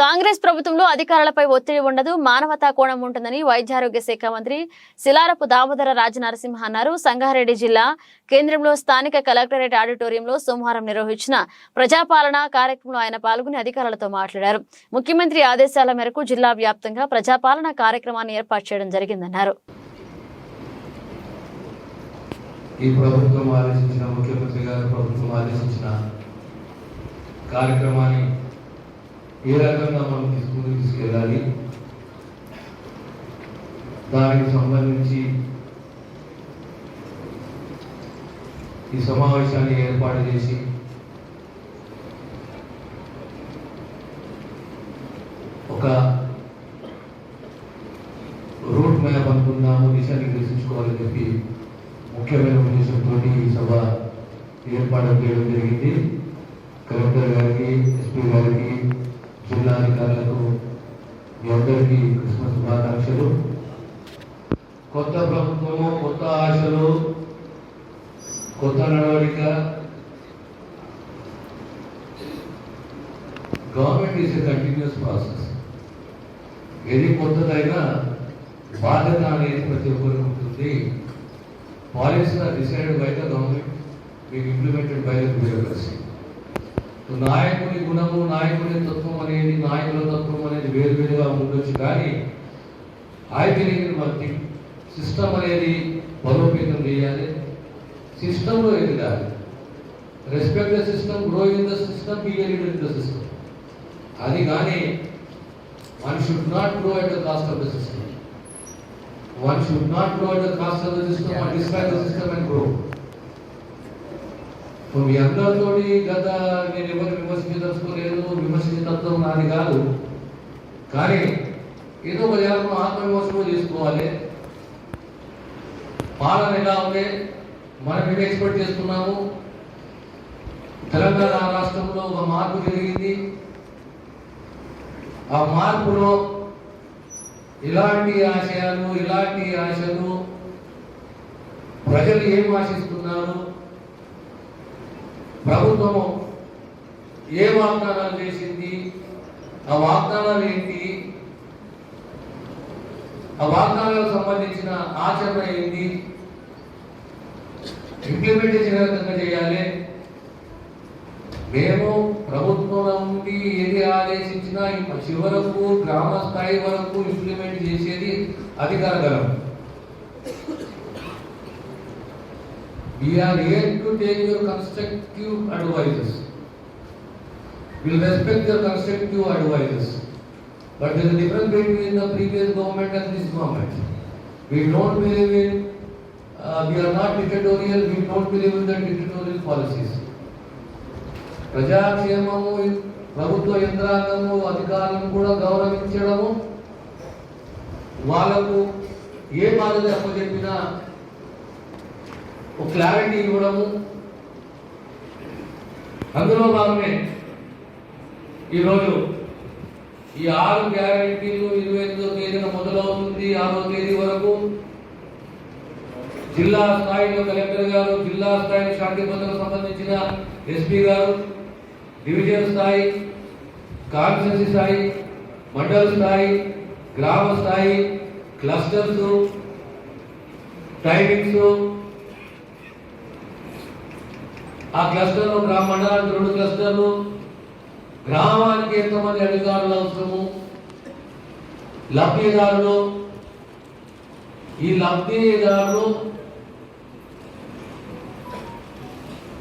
కాంగ్రెస్ ప్రభుత్వంలో అధికారులపై ఒత్తిడి ఉండదు మానవతా కోణం ఉంటుందని వైద్యారోగ్య శాఖ మంత్రి శిలారపు దామోదర రాజనరసింహ అన్నారు. సంగారెడ్డి జిల్లా కేంద్రంలో స్థానిక కలెక్టరేట్ ఆడిటోరియంలో సోమవారం నిర్వహించిన ప్రజాపాలన కార్యక్రమంలో ఆయన పాల్గొని అధికారులతో మాట్లాడారు. ముఖ్యమంత్రి ఆదేశాల మేరకు జిల్లా వ్యాప్తంగా ప్రజాపాలన కార్యక్రమాన్ని ఏర్పాటు చేయడం జరిగిందన్నారు. ఈ ప్రభుత్వం ఆదేశించిన ముఖ్యమంత్రి గారు ప్రభుత్వం ఆదేశించిన కార్యక్రమాన్ని ఏ రకంగా మనం తీసుకుని తీసుకెళ్ళాలి? దానికి సంబంధించి ఈ సమావేశాన్ని ఏర్పాటు చేసి ఒక రూట్ మ్యాప్ అనుకున్నాము విషయాన్ని గ్రహించుకోవాలని చెప్పి ముఖ్యమైన ఉద్దేశంతో ఈ సభ ఏర్పాటు చేయడం జరిగింది. కలెక్టర్ గారికి ఎస్పీ గారికి జిల్లా అధికారులకు మీ అందరికీ క్రిస్మస్ శుభాకాంక్షలు. కొత్త ప్రభుత్వము కొత్త ఆశలు కొత్త నడవడిక. Government is a continuous process ఏది కొత్తదైనా బాధ్యత అనేది ప్రతి ఒక్కరికి ఉంటుంది. Policies are decided by the government మీకు ఇంప్లిమెంటెడ్ బై ద బ్యూరోక్రసీ నాయకుని గుణము నాయకుని తత్వం అనేది నాయకుల తత్వం అనేది వేరువేరుగా ఉండొచ్చు. కానీ ఐ బిలీవ్ మనకి సిస్టమ్ అనేది బలోపేతం చేయాలి. సిస్టంలో ఎదగాలి. Respect the system grow in the system be in the system. అది కానీ one should not grow at the cost of the system. One should not grow at the cost of the system distract the system and grow. మీ అందరితోటి గత నేను ఎవరు విమర్శించదలుచుకోలేదు విమర్శించే తత్వం నాది కాదు. కానీ ఏదో ఒక జాగ్రత్త ఆత్మవిమర్శనం చేసుకోవాలి. పాలన ఎలా ఉంది మనం ఏం ఎక్స్పెక్ట్ చేస్తున్నాము. తెలంగాణ రాష్ట్రంలో ఒక మార్పు జరిగింది. ఆ మార్పులో ఇలాంటి ఆశయాలు ఇలాంటి ఆశలు ప్రజలు ఏం ఆశిస్తున్నారు? ప్రభుత్వము ఏ వాగ్దానాలు చేసింది? ఆ వాగ్దానాలు ఏంటి? ఆ వాగ్దానాలకు సంబంధించిన ఆచరణ ఏంటి? ఇంప్లిమెంటేషన్ ఏ విధంగా చేయాలి? మేము ప్రభుత్వం నుండి ఏది ఆదేశించినా చివరకు గ్రామ స్థాయి వరకు ఇంప్లిమెంట్ చేసేది అధికారగలం We are here to take your constructive advices. We'll respect your constructive advices. But there is a difference between the previous government and this government. We don't believe in, uh, we are not dictatorial, we don't believe in the dictatorial policies. ప్రజాక్షేమము ప్రభుత్వ యంత్రాంగము అధికారులను కూడా గౌరవించడము వాళ్ళకు ఏ బాధ్యత అప్పచెప్పినా ఒక clarity ఇవ్వడము. అందులో భాగమే ఈరోజు ఈ ఆరు గ్యారెంటీలు ఇరవై ఎనిమిదో తేదీన మొదలవుతుంది. ఆరో తేదీ వరకు జిల్లా స్థాయిలో కలెక్టర్ గారు జిల్లా స్థాయి శాంతి భద్రతకు సంబంధించిన ఎస్పీ గారు డివిజన్ స్థాయి కాన్స్టెన్సీ స్థాయి మండల స్థాయి గ్రామ స్థాయి క్లస్టర్స్ టైమింగ్స్ ఆ క్లస్టర్లో మండలానికి రెండు క్లస్టర్లు. గ్రామానికి ఎంతమంది అధికారులు అవసరము? లబ్ధిదారులు. ఈ లబ్ధిదారులు